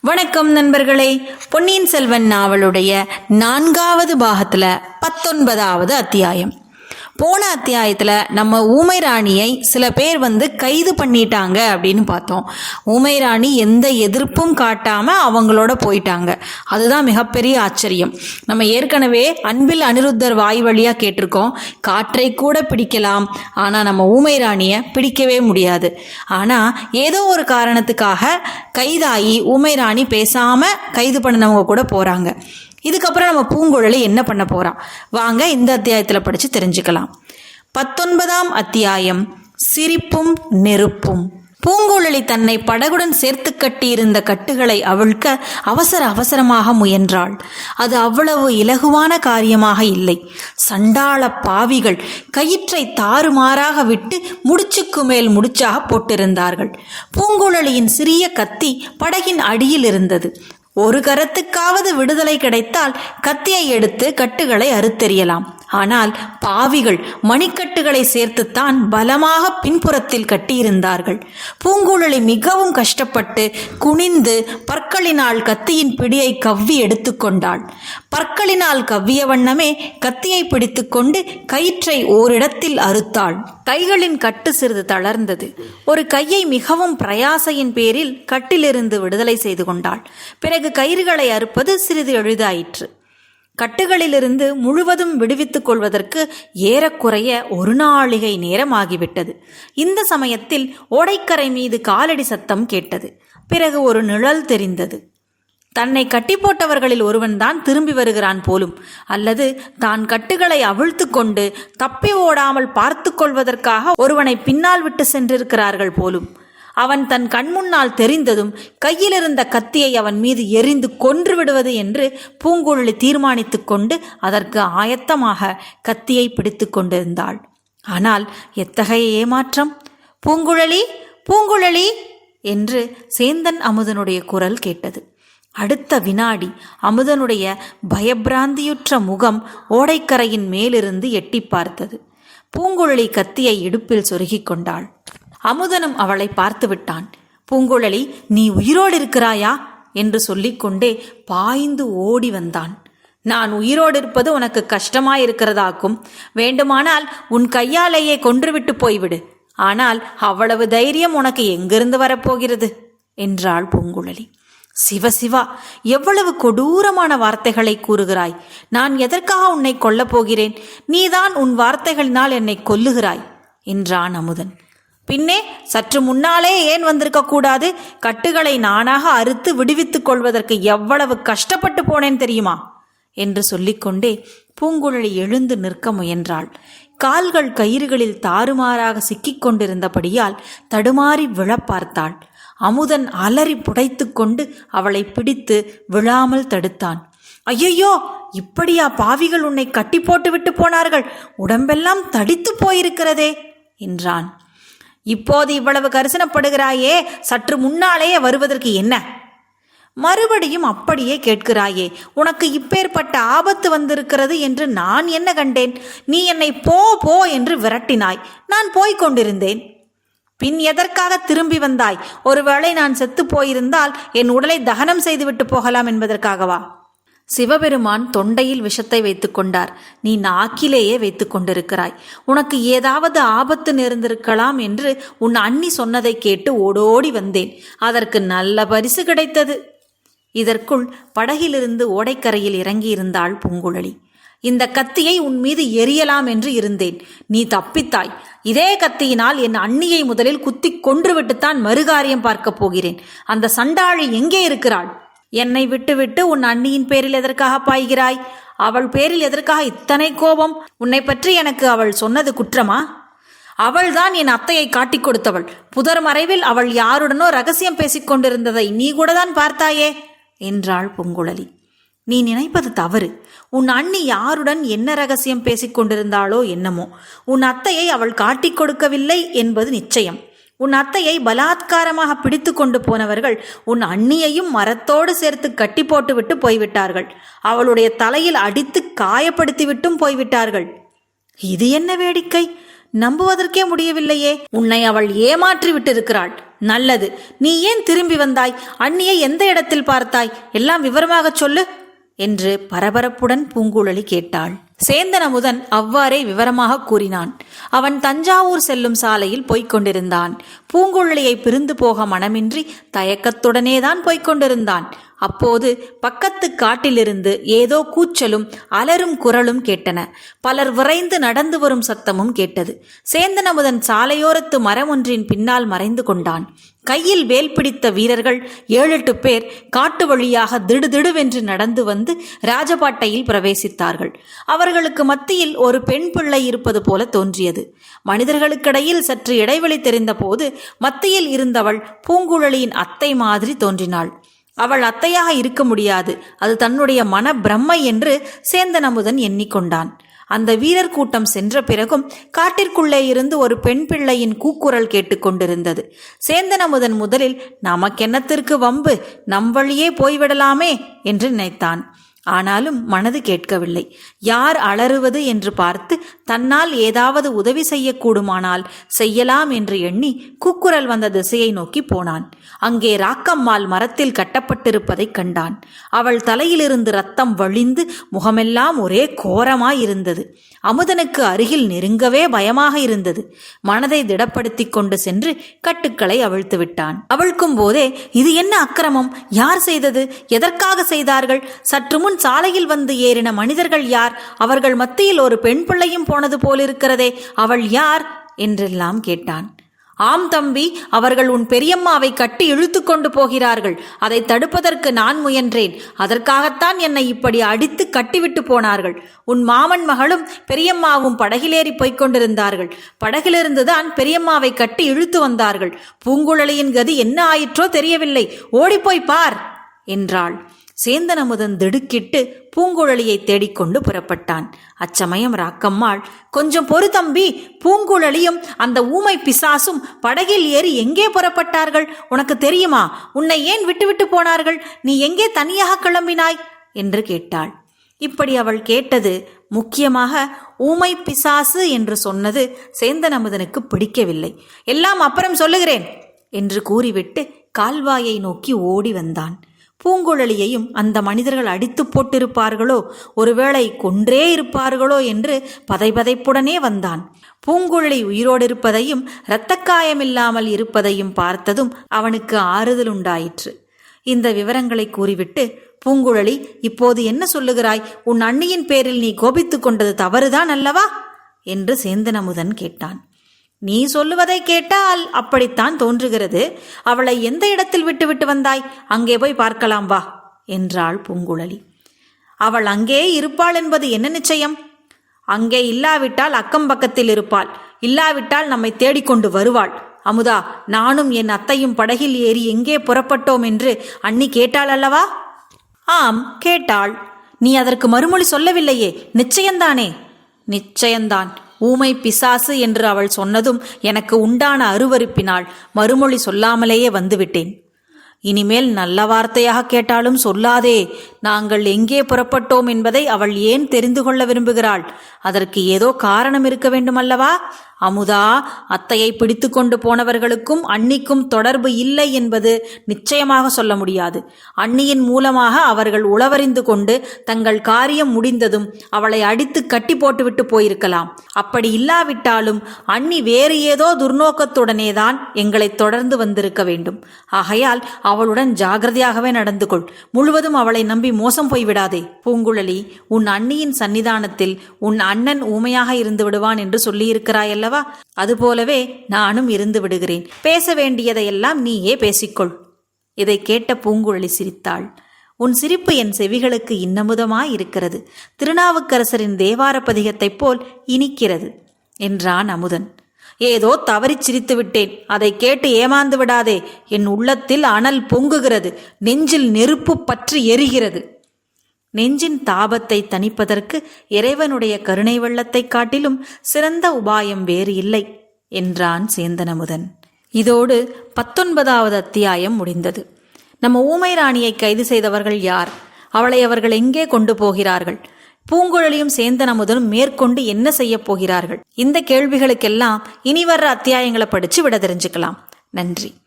வணக்கம் நண்பர்களே. பொன்னியின் செல்வன் நாவலுடைய நான்காவது பாகத்துல பத்தொன்பதாவது அத்தியாயம். போன அத்தியாயத்தில் நம்ம ஊமை ராணியை சில பேர் வந்து கைது பண்ணிட்டாங்க அப்படின்னு பார்த்தோம். ஊமை ராணி எந்த எதிர்ப்பும் காட்டாமல் அவங்களோட போயிட்டாங்க. அதுதான் மிகப்பெரிய ஆச்சரியம். நம்ம ஏற்கனவே அன்பில் அனிருத்தர் வாய் வழியாக கேட்டிருக்கோம். காற்றை கூட பிடிக்கலாம். ஆனால் நம்ம ஊமை ராணியை பிடிக்கவே முடியாது. ஆனால் ஏதோ ஒரு காரணத்துக்காக கைதாகி ஊமை ராணி பேசாமல் கைது பண்ணினவங்க கூட போகிறாங்க இதுக்கப்புறம் நம்ம பூங்குழலி என்ன பண்ண போகிறோம் வாங்க இந்த அத்தியாயத்தில் படித்து தெரிஞ்சுக்கலாம். பத்தொன்பதாம் அத்தியாயம் சிரிப்பும் நெருப்பும். பூங்குழலி தன்னை படகுடன் சேர்த்து கட்டியிருந்த கட்டுகளை அவிழ்க்க அவசர அவசரமாக முயன்றாள். அது அவ்வளவு இலகுவான காரியமாக இல்லை. சண்டாள பாவிகள் கயிற்றை தாறுமாறாக விட்டு முடிச்சுக்கு மேல் முடிச்சாக போட்டிருந்தார்கள். பூங்குழலியின் சிறிய கத்தி படகின் அடியில் இருந்தது. ஒரு கரத்துக்காவது விடுதலை கிடைத்தால் கத்தியை எடுத்து கட்டுகளை அறுத்தெறியலாம். ஆனால் பாவிகள் மணிக்கட்டுகளை சேர்த்துத்தான் பலமாக பின்புறத்தில் கட்டியிருந்தார்கள். பூங்குழலி மிகவும் கஷ்டப்பட்டு குனிந்து பற்களினால் கத்தியின் பிடியை கவ்வி எடுத்துக்கொண்டாள் பற்களினால் கவ்விய வண்ணமே கத்தியை பிடித்துக்கொண்டு கயிற்றை ஓரிடத்தில் அறுத்தாள். கைகளின் கட்டு சிறிது தளர்ந்தது. ஒரு கையை மிகவும் பிரயாசையின் பேரில் கட்டிலிருந்து விடுதலை செய்து கொண்டாள். பிறகு கயிறுகளை அறுப்பது சிறிது எளிதாயிற்று. கட்டுகளிலிருந்து முழுவதும் விடுவித்துக் கொள்வதற்கு ஏறக்குறைய ஒரு நாளிகை நேரம் ஆகிவிட்டது. இந்த சமயத்தில் ஓடைக்கரை மீது காலடி சத்தம் கேட்டது. பிறகு ஒரு நிழல் தெரிந்தது. தன்னை கட்டி போட்டவர்களில் ஒருவன்தான் திரும்பி வருகிறான் போலும் அல்லது தான் கட்டுகளை அவிழ்த்து கொண்டு தப்பி ஓடாமல் பார்த்து கொள்வதற்காக ஒருவனை பின்னால் விட்டு சென்றிருக்கிறார்கள் போலும். அவன் தன் கண்முன்னால் தெரிந்ததும் கையிலிருந்த கத்தியை அவன் மீது எரிந்து கொன்று விடுவது என்று பூங்குழலி தீர்மானித்து கொண்டு அதற்கு ஆயத்தமாக கத்தியை பிடித்து கொண்டிருந்தாள். ஆனால் எத்தகைய ஏமாற்றம்? பூங்குழலி பூங்குழலி! என்று சேந்தன் அமுதனுடைய குரல் கேட்டது. அடுத்த வினாடி அமுதனுடைய பயபிராந்தியுற்ற முகம் ஓடைக்கரையின் மேலிருந்து எட்டி பார்த்தது. பூங்குழலி கத்தியை இடுப்பில் சொருகிக் கொண்டாள். அமுதனும் அவளை பார்த்து விட்டான் பூங்குழலி நீ உயிரோடு இருக்கிறாயா? என்று சொல்லிக்கொண்டே பாய்ந்து ஓடி வந்தான். நான் உயிரோடு இருப்பது உனக்கு கஷ்டமாயிருக்கிறதாக்கும். வேண்டுமானால் உன் கையாலேயே கொன்றுவிட்டு போய்விடு. ஆனால் அவ்வளவு தைரியம் உனக்கு எங்கிருந்து வரப்போகிறது? என்றாள் பூங்குழலி. சிவ சிவா எவ்வளவு கொடூரமான வார்த்தைகளை கூறுகிறாய். நான் எதற்காக உன்னை கொல்லப் போகிறேன்? நீதான் உன் வார்த்தைகளினால் என்னை கொல்லுகிறாய் என்றான் அமுதன். பின்னே சற்று முன்னாலே ஏன் வந்திருக்க கூடாது? கட்டுகளை நானாக அறுத்து விடுவித்துக் கொள்வதற்கு எவ்வளவு கஷ்டப்பட்டு போனேன் தெரியுமா? என்று சொல்லிக்கொண்டே பூங்குழலி எழுந்து நிற்க முயன்றாள். கால்கள் கயிறுகளில் தாறுமாறாக சிக்கிக் கொண்டிருந்தபடியால் தடுமாறி விழப்பார்த்தாள் அமுதன் அலறி புடைத்து கொண்டு அவளை பிடித்து விழாமல் தடுத்தான். ஐயையோ இப்படியா பாவிகள் உன்னை கட்டி போட்டு விட்டு போனார்கள்? உடம்பெல்லாம் தடித்து போயிருக்கிறதே! என்றான். இப்போது இவ்வளவு கரிசனப்படுகிறாயே சற்று முன்னாலேயே வருவதற்கு என்ன? மறுபடியும் அப்படியே கேட்கிறாயே உனக்கு இப்பேற்பட்ட ஆபத்து வந்திருக்கிறது என்று நான் என்ன கண்டேன்? நீ என்னை போ போ என்று விரட்டினாய். நான் போய்க் கொண்டிருந்தேன். பின் எதற்காக திரும்பி வந்தாய்? ஒருவேளை நான் செத்து போயிருந்தால் என் உடலை தகனம் செய்துவிட்டு போகலாம் என்பதற்காகவா? சிவபெருமான் தொண்டையில் விஷத்தை வைத்துக்கொண்டார் நீ நாக்கிலேயே வைத்து கொண்டிருக்கிறாய். உனக்கு ஏதாவது ஆபத்து நேர்ந்திருக்கலாம் என்று உன் அண்ணி சொன்னதை கேட்டு ஓடோடி வந்தேன். அதற்கு நல்ல பரிசு கிடைத்தது. இதற்குள் படகிலிருந்து ஓடைக்கரையில் இறங்கியிருந்தாள் பூங்குழலி. இந்த கத்தியை உன் மீது எரியலாம் என்று இருந்தேன். நீ தப்பித்தாய். இதே கத்தியினால் என் அண்ணியை முதலில் குத்தி கொன்றுவிட்டுத்தான் மறுகாரியம் பார்க்கப் போகிறேன். அந்த சண்டாழி எங்கே இருக்கிறாள்? என்னை விட்டுவிட்டு உன் அண்ணியின் பேரில் எதற்காக பாய்கிறாய்? அவள் பேரில் எதற்காக இத்தனை கோபம்? உன்னை பற்றி எனக்கு அவள் சொன்னது குற்றமா? அவள்தான் என் அத்தையை காட்டிக் கொடுத்தவள். புதர் மறைவில் அவள் யாருடனோ ரகசியம் பேசிக் கொண்டிருந்ததை நீ கூட தான் பார்த்தாயே என்றாள் பூங்குழலி. நீ நினைப்பது தவறு. உன் அண்ணி யாருடன் என்ன ரகசியம் பேசிக் கொண்டிருந்தாளோ என்னமோ. உன் அத்தையை அவள் காட்டிக் கொடுக்கவில்லை என்பது நிச்சயம். உன் அத்தையை பலாத்காரமாக பிடித்து கொண்டு போனவர்கள் உன் அண்ணியையும் மரத்தோடு சேர்த்து கட்டி போட்டுவிட்டு போய்விட்டார்கள். அவளுடைய தலையில் அடித்து காயப்படுத்திவிட்டும் போய்விட்டார்கள். இது என்ன வேடிக்கை? நம்புவதற்கே முடியவில்லையே. உன்னை அவள் ஏமாற்றி விட்டிருக்கிறாள். நல்லது. நீ ஏன் திரும்பி வந்தாய்? அண்ணியை எந்த இடத்தில் பார்த்தாய்? எல்லாம் விவரமாகச் சொல்லு என்று பரபரப்புடன் பூங்குழலி கேட்டாள். சேந்தனமுதன் அவ்வாறே விவரமாக கூறினான். அவன் தஞ்சாவூர் செல்லும் சாலையில் போய்க் கொண்டிருந்தான். பூங்குழலியை பிரிந்து போக மனமின்றி தயக்கத்துடனேதான் போய்க் கொண்டிருந்தான். அப்போது பக்கத்து காட்டிலிருந்து ஏதோ கூச்சலும் அலரும் குரலும் கேட்டன. பலர் விரைந்து நடந்து வரும் சத்தமும் கேட்டது. சேந்தனமுதன் சாலையோரத்து மரம் ஒன்றின் பின்னால் மறைந்து கொண்டான். கையில் வேல் பிடித்த வீரர்கள் ஏழெட்டு பேர் காட்டு வழியாக திடுதிடுவென்று நடந்து வந்து ராஜபாட்டையில் பிரவேசித்தார்கள். அவர்களுக்கு மத்தியில் ஒரு பெண் பிள்ளை இருப்பது போல தோன்றியது. மனிதர்களுக்கிடையில் சற்று இடைவெளி தெரிந்தபோது மத்தியில் இருந்தவள் பூங்குழலியின் அத்தை மாதிரி தோன்றினாள். அவள் அத்தையாக இருக்க முடியாது. அது தன்னுடைய மன பிரம்மை என்று சேந்தன் அமுதன் எண்ணிக்கொண்டான். அந்த வீரர் கூட்டம் சென்ற பிறகும் காட்டிற்குள்ளே இருந்து ஒரு பெண் பிள்ளையின் கூக்குரல் கேட்டுக்கொண்டிருந்தது சேந்தன் அமுதன் முதலில் நமக்கென்னத்திற்கு வம்பு? நம் வழியே போய்விடலாமே என்று நினைத்தான். ஆனாலும் மனது கேட்கவில்லை. யார் அலறுவது என்று பார்த்து தன்னால் ஏதாவது உதவி செய்யக்கூடுமானால் செய்யலாம் என்று எண்ணி கூக்குரல் வந்த திசையை நோக்கி போனான். அங்கே ராக்கம்மாள் மரத்தில் கட்டப்பட்டிருப்பதைக் கண்டான். அவள் தலையிலிருந்து ரத்தம் வழிந்து முகமெல்லாம் ஒரே கோரமாயிருந்தது. அமுதனுக்கு அருகில் நெருங்கவே பயமாக இருந்தது. மனதை திடப்படுத்திக் கொண்டு சென்று கட்டுக்களை அவிழ்த்து விட்டான். அவிழ்க்கும் போதே இது என்ன அக்கிரமம்? யார் செய்தது? எதற்காக செய்தார்கள்? சற்று முன் சாலையில் வந்து ஏறின மனிதர்கள் யார்? அவர்கள் மத்தியில் ஒரு பெண் பிள்ளையும் போனது போலிருக்கிறதே அவள் யார்? என்றெல்லாம் கேட்டான். ஆம் தம்பி அவர்கள் உன் பெரியம்மாவை கட்டி இழுத்து கொண்டு போகிறார்கள். அதை தடுப்பதற்கு நான் முயன்றேன். அதற்காகத்தான் என்னை இப்படி அடித்து கட்டிவிட்டு போனார்கள். உன் மாமன் மகளும் பெரியம்மாவும் படகிலேறி போய்க் கொண்டிருந்தார்கள். படகிலிருந்துதான் பெரியம்மாவை கட்டி இழுத்து வந்தார்கள். பூங்குழலியின் கதி என்ன ஆயிற்றோ தெரியவில்லை. ஓடிப்போய் பார்! என்றாள். சேந்தன் அமுதன் திடுக்கிட்டு பூங்குழலியை தேடிக்கொண்டு புறப்பட்டான். அச்சமயம் ராக்கம்மாள் கொஞ்சம் பொறு தம்பி பூங்குழலியும் அந்த ஊமை பிசாசும் படகில் ஏறி எங்கே புறப்பட்டார்கள்? உனக்கு தெரியுமா? உன்னை ஏன் விட்டுவிட்டு போனார்கள்? நீ எங்கே தனியாக கிளம்பினாய்? என்று கேட்டாள். இப்படி அவள் கேட்டது முக்கியமாக ஊமை பிசாசு என்று சொன்னது சேந்தன் அமுதனுக்கு பிடிக்கவில்லை. எல்லாம் அப்புறம் சொல்லுகிறேன் என்று கூறிவிட்டு கால்வாயை நோக்கி ஓடி வந்தான். பூங்குழலியையும் அந்த மனிதர்கள் அடித்து போட்டிருப்பார்களோ? ஒருவேளை கொன்றே இருப்பார்களோ? என்று பதைபதைப்புடனே வந்தான். பூங்குழலி உயிரோடு இருப்பதையும் இரத்தக்காயமில்லாமல் இருப்பதையும் பார்த்ததும் அவனுக்கு ஆறுதல் உண்டாயிற்று. இந்த விவரங்களை கூறிவிட்டு பூங்குழலி இப்போது என்ன சொல்லுகிறாய்? உன் அண்ணியின் பேரில் நீ கோபித்துக் கொண்டது தவறுதான் அல்லவா? என்று சேந்தனமுதன் கேட்டான். நீ சொல்லுவதை கேட்டால் அப்படித்தான் தோன்றுகிறது. அவளை எந்த இடத்தில் விட்டுவிட்டு வந்தாய்? அங்கே போய் பார்க்கலாம் வா என்றாள் பூங்குழலி. அவள் அங்கே இருப்பாள் என்பது என்ன நிச்சயம்? அங்கே இல்லாவிட்டால் அக்கம் பக்கத்தில் இருப்பாள். இல்லாவிட்டால் நம்மை தேடிக்கொண்டு வருவாள். அமுதா நானும் என் அத்தையும் படகில் ஏறி எங்கே புறப்பட்டோம் என்று அண்ணி கேட்டாள் அல்லவா? ஆம் கேட்டாள். நீ அதற்கு மறுமொழி சொல்லவில்லையே. நிச்சயந்தானே நிச்சயந்தான் ஊமை பிசாசு என்று அவள் சொன்னதும் எனக்கு உண்டான அருவருப்பினால் மறுமொழி சொல்லாமலேயே வந்துவிட்டேன். இனிமேல் நல்ல வார்த்தையாக கேட்டாலும் சொல்லாதே நாங்கள் எங்கே புறப்பட்டோம் என்பதை அவள் ஏன் தெரிந்து கொள்ள விரும்புகிறாள்? அதற்கு ஏதோ காரணம் இருக்க வேண்டுமல்லவா? அமுதா அத்தையை பிடித்து கொண்டு போனவர்களுக்கும் அன்னிக்கும் தொடர்பு இல்லை என்பது நிச்சயமாக சொல்ல முடியாது. அன்னியின் மூலமாக அவர்கள் உளவறிந்து கொண்டு தங்கள் காரியம் முடிந்ததும் அவளை அடித்து கட்டி போட்டுவிட்டு போயிருக்கலாம். அப்படி இல்லாவிட்டாலும் அன்னி வேறு ஏதோ துர்நோக்கத்துடனேதான் எங்களை தொடர்ந்து வந்திருக்க வேண்டும். ஆகையால் அவளுடன் ஜாகிரதையாகவே நடந்து கொள். முழுவதும் அவளை நம்பி மோசம் போய்விடாதே. பூங்குழலி உன் அண்ணியின் சன்னிதானத்தில் உன் அண்ணன் ஊமையாக இருந்து விடுவான் என்று சொல்லியிருக்கிறாயல்ல அல்லவா? அதுபோலவே நானும் இருந்து விடுகிறேன். பேச வேண்டியதையெல்லாம் நீயே பேசிக்கொள். இதை கேட்ட பூங்குழலி சிரித்தாள். உன் சிரிப்பு என் செவிகளுக்கு இன்னமுதமாயிருக்கிறது திருநாவுக்கரசரின் தேவார பதிகத்தைப் போல் இனிக்கிறது என்றான் அமுதன். ஏதோ தவறிச் சிரித்து விட்டேன். அதை கேட்டு ஏமாந்து விடாதே. என் உள்ளத்தில் அனல் பொங்குகிறது. நெஞ்சில் நெருப்பு பற்றி எரிகிறது. நெஞ்சின் தாபத்தை தணிப்பதற்கு இறைவனுடைய கருணை வெள்ளத்தைக் காட்டிலும் சிறந்த உபாயம் வேறு இல்லை என்றான் சேந்தனமுதன். இதோடு பத்தொன்பதாவது அத்தியாயம் முடிந்தது. நம்ம ஊமை ராணியை கைது செய்தவர்கள் யார்? அவளை அவர்கள் எங்கே கொண்டு போகிறார்கள்? பூங்குழலியும் சேந்தன் அமுதனும் மேற்கொண்டு என்ன செய்ய போகிறார்கள்? இந்த கேள்விகளுக்கெல்லாம் இனி வர்ற அத்தியாயங்களை படிச்சு விட தெரிஞ்சுக்கலாம். நன்றி.